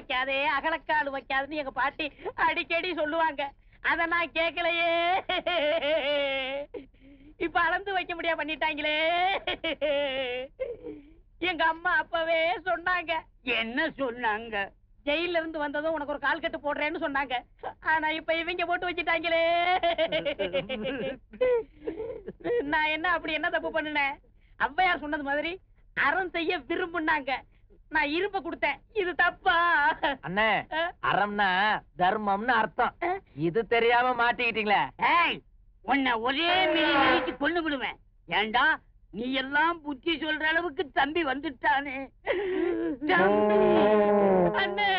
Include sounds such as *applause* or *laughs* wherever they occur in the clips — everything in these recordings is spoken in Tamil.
வைக்காதே அகலக்கால் வைக்காதுன்னு எங்க பாட்டி அடிக்கடி சொல்லுவாங்க. அத நான் கேட்கலையே இப்ப அளந்து வைக்க முடியா பண்ணிட்டாங்களே. எங்க அம்மா அப்பவே சொன்னாங்க. என்ன சொன்னாங்க? ஜெயில இருந்து வந்ததும் உனக்கு ஒரு கால் கட்டு போடுறேன்னு சொன்னாங்க. ஆனா இப்ப இவங்க போட்டு வச்சுட்டாங்களே. நான் என்ன அப்படி என்ன தப்பு பண்ணுனேன்? அவ்வையார் சொன்னது மாதிரி அறம் செய்ய விரும்புனாங்க. நான் இரும்ப கொடுத்தேன். இது தப்பா? அண்ணே அறம்னா தர்மம்னு அர்த்தம். இது தெரியாம மாட்டிக்கிட்டீங்களே. ஏய் உன்னை ஒரே மிதிச்சு கொண்டு விடுவேன். ஏண்டா நீ எல்லாம் புத்தி சொல்ற அளவுக்கு தம்பி வந்துட்டானே. தம்பி. அண்ணே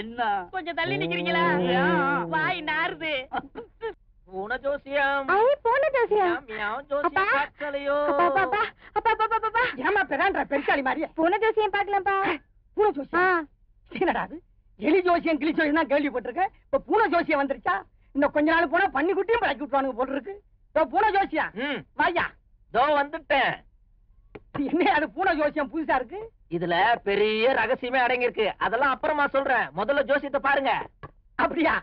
என்ன? கொஞ்சம் தள்ளி நிக்கிறீங்களா? வாய் நாறுது. பூன ஜோசியம். ஐ போன ஜோசியா ஜோசியம் அப்பா. பார்க்கலையோ? அப்பா அப்பா அப்பா. அப்பா அப்பா அப்பா அப்பா. ஏமா பெறான்ற பெருசாலி மாதிரியே? பூனை ஜோசியம் பார்க்கலாம்ப்பா. பூனை ஆ. ஜோசியம் என்னடா அது? எலி ஜோசியம் கிளி ஜோசியம் தான் கேள்விப்பட்டிருக்கேன். இப்ப பூனை ஜோசியம் வந்துருச்சா? இன்னும் கொஞ்ச நாள் போனா பண்ணி குட்டியும் பழக்கி விட்டுவானுங்க போல இருக்கு இப்ப பூனை ஜோசியம். ம். வாயா தோ வந்துட்டேன். என்ன அது பூனை ஜோசியம் புதுசா இருக்கு? இதுல பெரிய ரகசியமே அடங்கி இருக்கு அதெல்லாம் அப்புறமா சொல்றேன். முதல்ல ஜோசியத்தை பாருங்க. அப்படியா.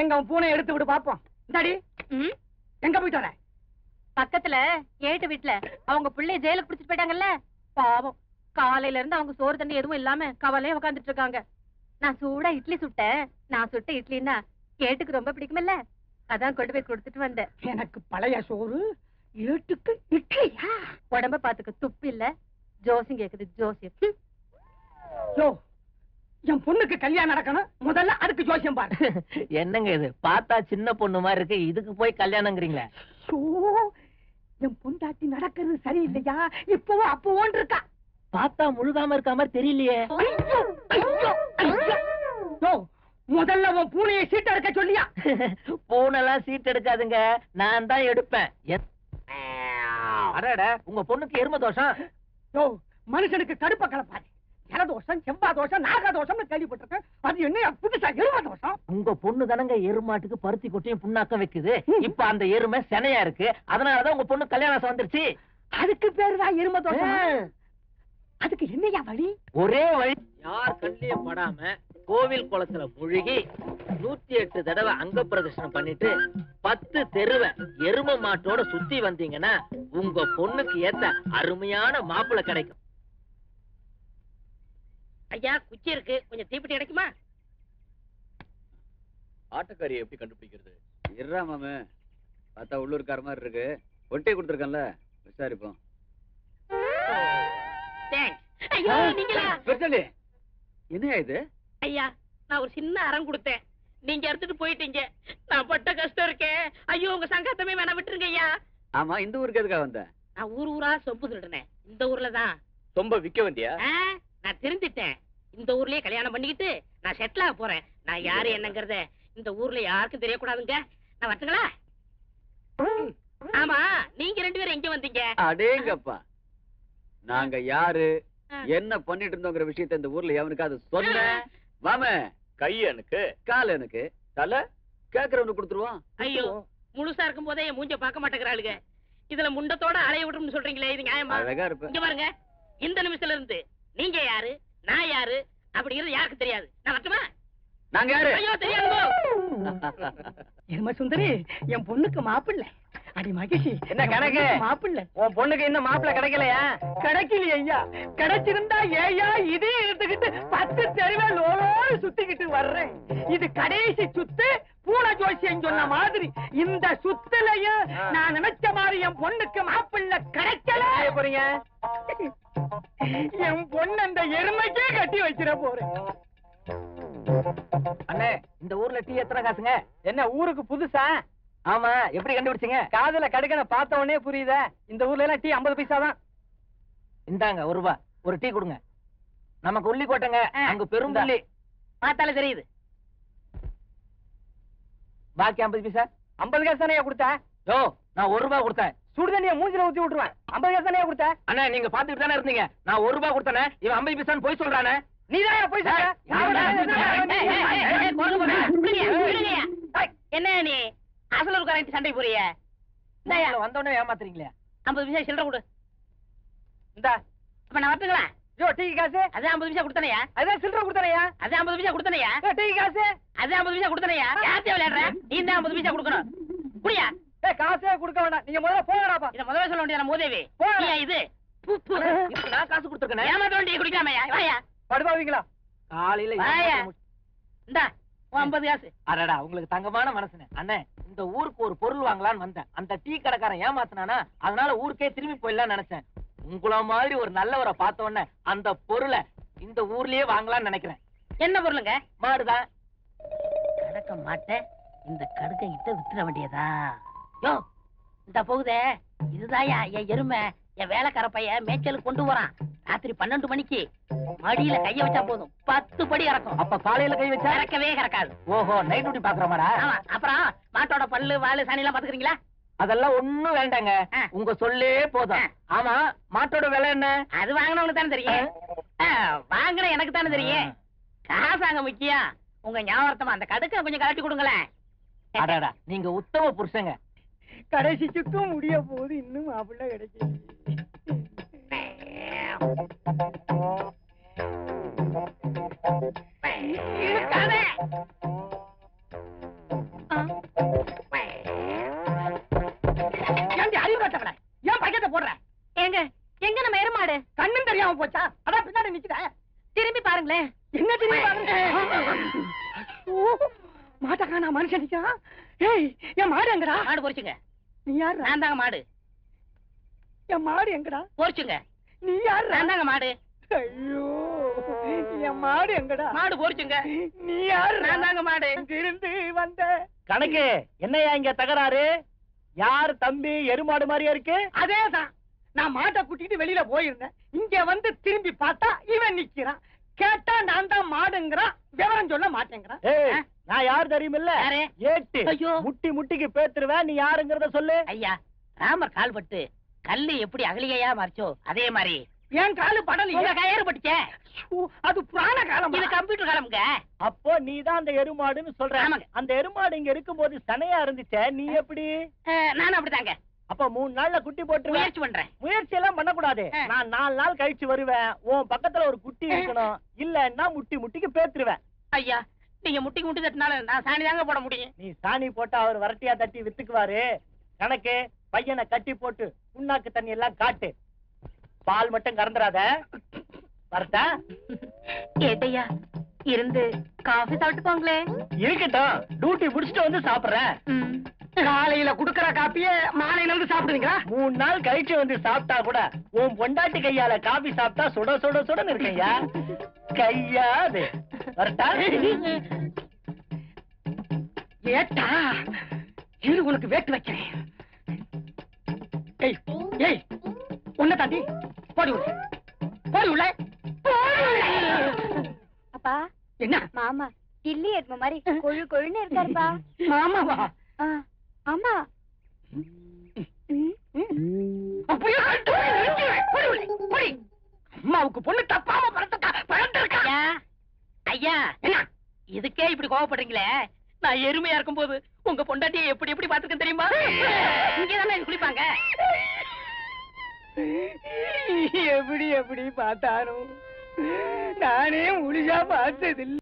எங்க பூனை எடுத்து விடு பாப்போம். இந்தாடி. எங்க போயிட்டு வர? பக்கத்துல ஏட்டு வீட்டுல அவங்க பிள்ளைய ஜெயிலுக்கு பிடிச்சிட்டு போயிட்டாங்கல்ல? பாவம். காலையில இருந்து அவங்க சோறு தண்ணி எதுவும் இல்லாம கவலையே உட்காந்துட்டு இருக்காங்க. நான் சூடா இட்லி சுட்டேன். நான் சுட்ட இட்லின்னா ஏட்டுக்கு ரொம்ப பிடிக்குமில்ல? அதான் கொண்டு போய் கொடுத்துட்டு வந்தேன். எனக்கு பழைய சோறு ஏட்டுக்கு இட்லியா? உடம்ப பாத்துக்க துப்பு இல்ல. ஜோசியம் கேக்குது ஜோசியம். யோ என் பொண்ணுக்கு கல்யாணம் நடக்கணும். முதல்ல அதுக்கு ஜோசியம் பாரு. *laughs* என்னங்க இது? பார்த்தா சின்ன பொண்ணு மாதிரி இருக்கு. இதுக்கு போய் கல்யாணங்கிறீங்களே? என் பொண்டாட்டி நடக்கிறது சரியில்லையா? இப்பவும் அப்பவும் இருக்கா. பார்த்தா முழுகாம இருக்க மாதிரி தெரியலையே. முதல்ல உன் பூனையை சீட்டை எடுக்க சொல்லியா? *laughs* பூனெல்லாம் சீட் எடுக்காதுங்க. நான் தான் எடுப்பேன். அடடா உங்க பொண்ணுக்கு எரும தோஷம்? மனுஷனுக்கு கடுப்ப கலப்பாரு ஜலதோஷம் செவ்வாய் தோஷம் நாகதோஷம்னு கேள்விப்பட்டிருக்கேன். அது என்ன புதுசா எரும தோஷம் உங்க பொண்ணு தானங்க எருமாட்டுக்கு பருத்தி கொட்டையும் புண்ணாக்கம் வைக்குது. இப்ப அந்த எருமை செனையா இருக்கு. அதனாலதான் உங்க பொண்ணு கல்யாணம் வந்துருச்சு. அதுக்கு பேருதான் எரும தோஷம் அதுக்கு என்னையா வழி? ஒரே வழி. யார் கண்ணிலையும் படாம கோவில் குளத்துல முழுகி நூத்தி எட்டு தடவை அங்க பிரதர்ஷனம் பண்ணிட்டு பத்து தெருவை எரும மாட்டோட சுத்தி வந்தீங்கன்னா உங்க பொண்ணுக்கு ஏத்த அருமையான மாப்பிள்ளை கிடைக்கும். ஐயா குச்சி இருக்கு. கொஞ்சம் தீப்பெட்டி கிடைக்குமா? ஆட்டக்காரியை எப்படி கண்டுபிடிக்கிறது? இருறா மாமு. பார்த்தா உள்ளூர்கார மாதிரி இருக்கு. ஒட்டி கொடுத்துருக்கேன்ல. விசாரிப்போம். என்னையா இது? ஐயா நான் ஒரு சின்ன அறம் கொடுத்தேன். நீங்க எடுத்துட்டு போயிட்டீங்க. நான் பட்ட கஷ்டம் இருக்கேன் ஐயோ உங்க சங்கத்தமே வேணா விட்டுருங்க ஐயா. ஆமா இந்த ஊருக்கு எதுக்காக வந்த? நான் ஊர் ஊரா சொம்பு திருடுனேன். இந்த ஊர்ல தான் ரொம்ப விக்க வந்தியா? நான் திருந்திட்டேன். இந்த ஊர்லயே கல்யாணம் பண்ணிக்கிட்டு நான் செட்டில் ஆக போறேன். நான் யாரு என்னங்கறத இந்த ஊர்ல யாருக்கும் தெரியக்கூடாதுங்க. நான் வரட்டுங்களா? ஆமா நீங்க ரெண்டு பேரும் எங்க வந்தீங்க? அடேங்கப்பா. நாங்க யாரு. என்ன பண்ணிட்டு இருந்தோங்கிற விஷயத்த இந்த ஊர்ல எவனுக்காவது சொன்ன? மாம கை எனக்கு. கால் எனக்கு. தலை. கேக்குறவனுக்கு கொடுத்துருவான் ஐயோ முழுசா இருக்கும் போதே என் மூஞ்ச பார்க்க மாட்டேங்கிறாளுங்க. இதுல முண்டத்தோட அலைய விட்டும்னு சொல்றீங்களே இது நியாயமா? அழகா இருப்ப இங்க பாருங்க இந்த நிமிஷத்துல இருந்து நீங்க யாரு? நான் யாரு? அப்படிங்கிறது யாருக்கு தெரியாது. நான் வரட்டுமா? நாங்க யாரு? ஐயோ தெரியாது சுந்தரி என் பொண்ணுக்கு மாப்பிள்ளை. அடி மகிழ்ச்சி என்ன கணக்கு? மாப்பிள்ளை. உன் பொண்ணுக்கு இன்னும் மாப்பிள்ளை கிடைக்கலையா? கிடைக்கலையே ஐயா. கிடைச்சிருந்தா ஏயா இதே எடுத்துக்கிட்டு பத்து தெருவே லோலோடு சுத்திக்கிட்டு வர்றேன். இது கடைசி சுத்து பூனை ஜோசியம் சொன்ன மாதிரி இந்த சுத்துலயும் நான் நினைச்ச மாதிரி என் பொண்ணுக்கு மாப்பிள்ளை கிடைக்கல. போறீங்க? என் பொண்ணு அந்த எருமைக்கே கட்டி வச்சிட போறேன். அண்ணே இந்த ஊர்ல டீ எத்தனை காசுங்க? என்ன ஊருக்கு புதுசா? ஆமா எப்படி கண்டுபிடிச்சீங்க? காதுல கடுக்கன பார்த்த உடனே புரியுதா. இந்த ஊர்ல எல்லாம் டீ ஐம்பது பைசா தான். இந்தாங்க ஒரு ரூபா. ஒரு டீ கொடுங்க. நமக்கு உள்ளி கோட்டைங்க அங்க பெரும் பார்த்தாலே தெரியுது. பாக்கி ஐம்பது பைசா? ஐம்பது காசு தானே கொடுத்த? யோ நான் ஒரு ரூபா கொடுத்தேன். சுடு தண்ணிய மூஞ்சில ஊத்தி விட்டுருவேன். ஐம்பது காசு தானே கொடுத்த? அண்ணா நீங்க பாத்துட்டு தானே இருந்தீங்க. நான் ஒரு ரூபா கொடுத்தேனே இவன் ஐம்பது பைசான்னு போய் சொல்றானே. நீ தான் போய் என்ன நீ? அசலூர் கரண்ட் சண்டை போறிய வந்தோடனே ஏமாத்துறீங்களே. ஐம்பது பைசா சில்லற கொடு. இந்தா. அப்ப நான் வரட்டுங்களா? யோ டீ காசு? அது ஐம்பது பைசா கொடுத்தனையா? அதான் சில்லறை கொடுத்தனையா? அது ஐம்பது பைசா கொடுத்தனையா? டீ காசு? அது ஐம்பது பைசா கொடுத்தனையா யார்கிட்ட விளையாடுற? நீ தான் ஐம்பது பைசா கொடுக்கணும். குடியா. ஏய் காசே கொடுக்க வேண்டாம். நீங்க முதல்ல போங்கடாப்பா இத முதல்ல சொல்ல வேண்டியது மூதேவி? போடா. நீயா இது? நான் காசு கொடுத்துருக்கேன். ஏமாத்த வேண்டிய குடிக்காமையா வாயா. படுபாவீங்களா? காலையில வாயா. இந்தா ஐம்பது காசு. அடடா உங்களுக்கு தங்கமான மனசுனே. அண்ணே இந்த ஊருக்கு ஒரு பொருள் வாங்கலாம்னு வந்தேன். அந்த டீ கடைக்காரன் ஏமாத்துனானா அதனால ஊருக்கே திரும்பி போயிடலாம்னு நினைச்சேன். உங்கள மாதிரி ஒரு நல்லவரை பார்த்த உடனே அந்த பொருளை இந்த ஊர்லயே வாங்கலாம்னு நினைக்கிறேன். என்ன பொருளுங்க? மாடுதான். கடக்க மாட்டேன். இந்த கடுக்க கிட்ட வித்துற வேண்டியதா? யோ இந்த போகுதே. இதுதாயா என் எருமை. என் வேலைக்கார பையன் மேய்ச்சலுக்கு கொண்டு போறான். ராத்திரி பன்னெண்டு மணிக்கு மடியில கைய வச்சா போதும். பத்து படி இறக்கும். அப்ப காலையில கை வச்சா? இறக்கவே கறக்காது ஓஹோ நைட் டியூட்டி பாக்குற மாடா ஆமா அப்புறம் மாட்டோட பல்லு வாலு சனி எல்லாம் பாத்துக்கிறீங்களா? அதெல்லாம் ஒண்ணும் வேண்டாங்க. உங்க சொல்லே போதும். ஆமா மாட்டோட விலை என்ன? அது வாங்கினவனுக்கு தானே தெரியும். வாங்கின எனக்கு தானே தெரியும். காசு அங்க முக்கியம். உங்க ஞாபகத்தமா அந்த கடுக்க கொஞ்சம் கலட்டி கொடுங்களேன். அடடா நீங்க உத்தம புருஷங்க. கடைசி சுத்தம் முடிய போகுது இன்னும் மாப்பிள்ளை கிடைக்கல மாடு எங்கடா? மாடு பொரிச்சுங்க நீ யாரு நான் தாங்க மாடு. என் மாடு எங்கடா? பொரிச்சுங்க நீ யாரு நான் தாங்க மாடு. ஐயோ என் மாடு எங்கடா? மாடு பொரிச்சுங்க நீ யாரு நான் தாங்க மாடு. இருந்து வந்த? கணக்கு என்னையா இங்க தகராறு? யார் தம்பி எருமாடு மாதிரியா இருக்கு? அதேதான். நான் மாட்டை கூட்டிட்டு வெளியில போயிருந்தேன். இங்க வந்து திரும்பி பார்த்தா இவன் நிக்கிறான். கேட்டா நான் தான் மாடுங்கிறான். விவரம் சொல்ல மாட்டேங்கிறான். நான் யார் தெரியுமில்ல? ஏட்டு. முட்டி முட்டிக்கு பேத்துருவேன் நீ யாருங்கறத சொல்லு. ஐயா ராமர் கால்பட்டு கல்லு எப்படி அகலிகையா மறைச்சோ அதே மாதிரி. என் காலு கயிறு பட்டுச்சே. ஐயோ, அது புராண காலம்? இது கம்ப்யூட்டர் காலமுங்க. அப்போ நீ தான் அந்த எருமாடுன்னு சொல்ற. ஆமாங்க. அந்த எருமாடு இங்க இருக்கும்போது சனையா இருந்துச்சே நீ எப்படி? நானும் அப்படிதாங்க அப்ப மூணு நாள்ல குட்டி போட்டுருவேன் முயற்சி பண்றேன். முயற்சி எல்லாம் பண்ணக்கூடாது. நான் நாலு நாள் கழிச்சு வருவேன். உன் பக்கத்துல ஒரு குட்டி இருக்கணும். இல்லன்னா முட்டி முட்டிக்கு பேத்துருவேன். ஐயா நீங்க முட்டிக்கு முட்டி தட்டினாலும் நான் சாணி தாங்க போட முடியும். நீ சாணி போட்டு அவர் வரட்டியா தட்டி வித்துக்குவாரு. கணக்கு பையனை கட்டி போட்டு புண்ணாக்கு தண்ணி எல்லாம் காட்டு. பால் மட்டும் கறந்துடாத வரட்டா? ஏட்டையா இருந்து காஃபி சாப்பிட்டு போங்களே. இருக்கட்டும். டியூட்டி முடிச்சுட்டு வந்து சாப்பிடுறேன். காலையில குடுக்கற காப்பிய மாலையில இருந்து சாப்பிடுவீங்களா மூணு நாள் கழிச்சு வந்து சாப்பிட்டா கூட உன் பொண்டாட்டி கையால காபி சாப்பிட்டா சுட சுட சுடன்னு இருக்கையா கையாது. வரட்டா ஏட்டா இரு உனக்கு வேட்டு வைக்கிறேன் ஏய் ஏய் உன்னை தாண்டி போடி உள்ள போடி உள்ள. அப்பா என்ன மாமா டில்லி எடுத்த மாதிரி கொழு கொழுன்னு இருக்காருப்பா மாமாவா ஆமா அப்படியே. போடி உள்ள, போடி. அம்மாவுக்கு பொண்ணு தப்பாம ஐயா என்ன இதுக்கே இப்படி கோவப்படுறீங்களே? நான் எருமையா இருக்கும்போது உங்க பொண்டாட்டியை எப்படி எப்படி பாத்துருக்கேன் தெரியுமா? இங்கதானே குளிப்பாங்க. எப்படி எப்படி பார்த்தாலும் நானே முழுசா பார்த்ததில்லை.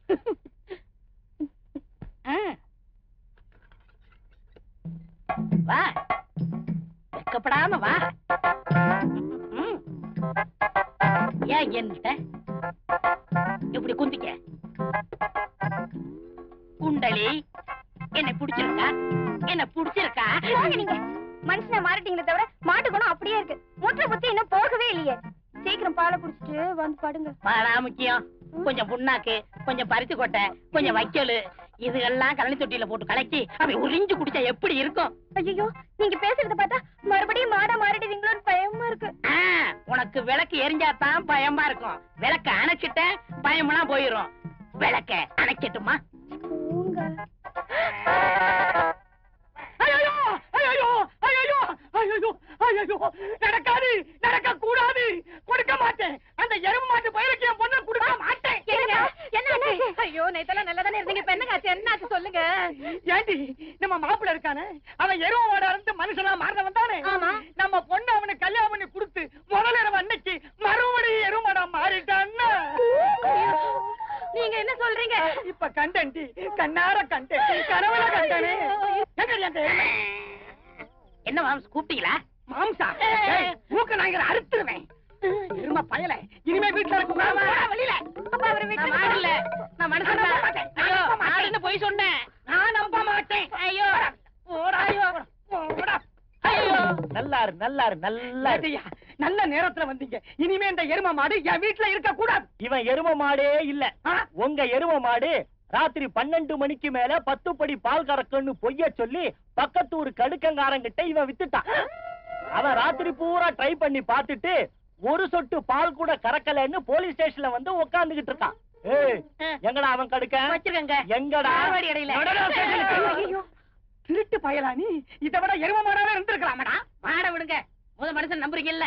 வா. வெக்கப்படாம வா. ஏன் என்கிட்ட இப்படி குந்திக்க? குண்டலி என்ன பிடிச்சிருக்கா? என்ன பிடிச்சிருக்கா? நீங்க. மனுஷனை மாறிட்டீங்களே தவிர மாட்டு குணம் அப்படியே இருக்கு. முற்ற புத்தி இன்னும் போகவே இல்லையே. சீக்கிரம் பாலை குடிச்சிட்டு வந்து படுங்க. பாடா முக்கியம். கொஞ்சம் புண்ணாக்கு கொஞ்சம் பருத்தி கொட்டை கொஞ்சம் வைக்கோல். இதெல்லாம் கழனி தொட்டியில போட்டு கலக்கி அப்படி உறிஞ்சு குடிச்சா எப்படி இருக்கும்? ஐயோ நீங்க பேசுறத பார்த்தா மறுபடியும் மாடா மாறிடுவீங்களோன்னு பயமா இருக்கு. உனக்கு விளக்கு எரிஞ்சாதான் பயமா இருக்கும். விளக்க அணைச்சிட்ட பயமெல்லாம் போயிரும். விளக்க அணைக்கட்டுமா? நடக்காது நடக்க கூடாது கொடுக்க மாட்டேன். அந்த எருமை மாட்டு பயிருக்கு என் பொண்ணை கொடுக்க மாட்டேன்? ஐயோ நேத்தெல்லாம் நல்லா தானே இருந்தீங்க. ஆச்சு? என்னாச்சு சொல்லுங்க. ஏண்டி நம்ம மாப்பிள்ள இருக்கானே. அவன் எருமை மாடா இருந்து மனுஷனா மாறினவன் தானே ஆமா. நம்ம பொண்ணு அவனுக்கு கல்யாணம் பண்ணி கொடுத்து முதல் இரவு அன்னைக்கு மறுபடியும் எருமடா மாறிட்டா நீங்க என்ன சொல்றீங்க இப்ப கண்டேன்டி கண்ணார கண்டேன் கனவுல கண்டனே எங்கடி அந்த எருமை? என்ன மாம்ஸ் கூப்பிட்டீங்களா? மாம்சா. ஏய், மூக்க நாய்களை அறுத்துருவேன். எருமை பயல. இனிமே வீட்டுல இருக்க வெளியில. அப்ப அவரை நான் மாடல நான். மாட்டேன். ஐயோ. மாடுன்னு போய் சொன்னேன். நான் நம்ப மாட்டேன். ஐயோ. போடா ஐயோ போடா ஐயோ. நல்லாரு நல்லாரு நல்லா நல்ல நேரத்துல வந்தீங்க. இனிமே இந்த எருமை மாடு என் வீட்டுல இருக்க கூடாது இவன் எரும மாடே இல்ல? உங்க எரும மாடு ராத்திரி பன்னெண்டு மணிக்கு மேல பத்து படி பால் கறக்குன்னு பொய்ய சொல்லி பக்கத்தூர் கடுக்கங்காரங்கிட்ட இவன் வித்துட்டான். அவன் ராத்திரி பூரா ட்ரை பண்ணி பார்த்துட்டு ஒரு சொட்டு பால் கூட கறக்கலன்னு போலீஸ் ஸ்டேஷன்ல வந்து உட்கார்ந்துகிட்டு இருக்கான். ஏய் எங்கடா அவன் கடுக்க? வச்சிருக்கங்க. எங்கடா. திருட்டு பயலா நீ இதை விட எருமை மாடாவே இருந்திருக்கலாமடா. மாட விடுங்க. முத மனுஷன் நம்புறீங்க இல்ல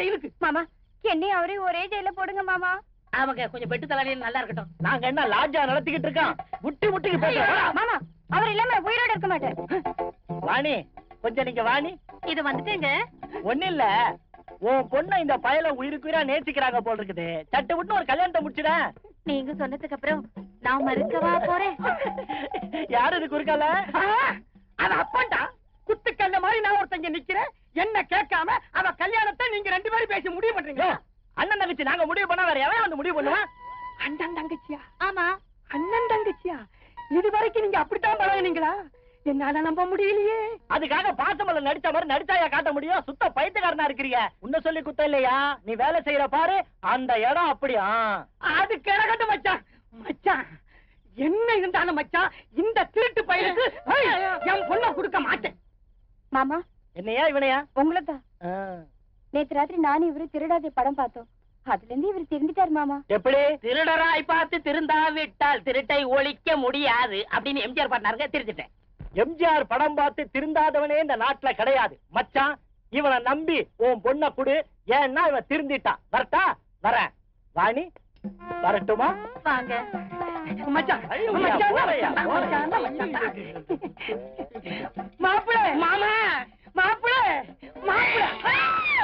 ஜெயிலுக்கு மாமா என்னையும் அவரையும் ஒரே ஜெயில போடுங்க மாமா. அவங்க கொஞ்சம் பெட்டு தலையில நல்லா இருக்கட்டும். நாங்க என்ன லாட்ஜா நடத்திக்கிட்டு இருக்கான் முட்டி முட்டிக்கு பேசுறோம் மாமா அவர் இல்லாம உயிரோட இருக்க மாட்டேன். வாணி கொஞ்சம் நீங்க வாணி. இது வந்துட்டுங்க. ஒண்ணு இல்ல. உன் பொண்ண இந்த பயல உயிருக்கு உயிரா நேசிக்கிறாங்க போல இருக்குது. சட்டு விட்டு ஒரு கல்யாணத்தை முடிச்சுட. நீங்க சொன்னதுக்கு அப்புறம் நான் மறுக்கவா போறேன்? யாரு இது குறுக்கால? அது அப்பன்டா. குத்துக்கல்ல மாதிரி நான் ஒருத்தங்க நிக்கிறேன். என்ன கேட்காம அவ கல்யாணத்தை நீங்க ரெண்டு பேரும் பேசி முடிவு பண்றீங்க யோ, அண்ணன் தங்கச்சி நாங்க முடிவு பண்ணா வேற எவன் வந்து முடிவு பண்ணுவான் அண்ணன் தங்கச்சியா? ஆமா. அண்ணன் தங்கச்சியா? இது வரைக்கும் நீங்க அப்படித்தான் பழகுனீங்களா? என்னால நம்ப முடியலையே. அதுக்காக பாசமல்ல நடிச்ச மாதிரி நடிச்சாயா காட்ட முடியும்? சுத்த பைத்தியக்காரனா இருக்கிறீங்க உன்ன சொல்லி குத்தம் இல்லையா? நீ வேலை செய்யற பாரு அந்த இடம் அப்படியா? அது கிடக்கட்டும் மச்சான். மச்சான் என்ன இருந்தாலும் மச்சான் இந்த திருட்டு பையனுக்கு என் பொண்ணை கொடுக்க மாட்டேன். மாமா என்னையா இவனையா? உங்களதான். நேத்து ராத்திரி நானும் இவரு திருடாதே படம் பார்த்தோம். அதுல இருந்து இவர் திருந்திட்டார் மாமா. எப்படி? திருடராய் பார்த்து திருந்தா விட்டால் திருட்டை ஒழிக்க முடியாது அப்படின்னு எம்ஜிஆர் பாடினாருங்க திருத்திட்டேன் எம்ஜிஆர் படம் பார்த்து திருந்தாதவனே இந்த நாட்டுல கிடையாது. மச்சான் இவனை நம்பி உன் பொண்ண குடு. ஏன்னா இவன் திருந்திட்டான். வரட்டா? வரேன். வாணி வரட்டுமா? வாங்க. மாப்பிள்ள மாமா மாப்பிள மாப்பிள!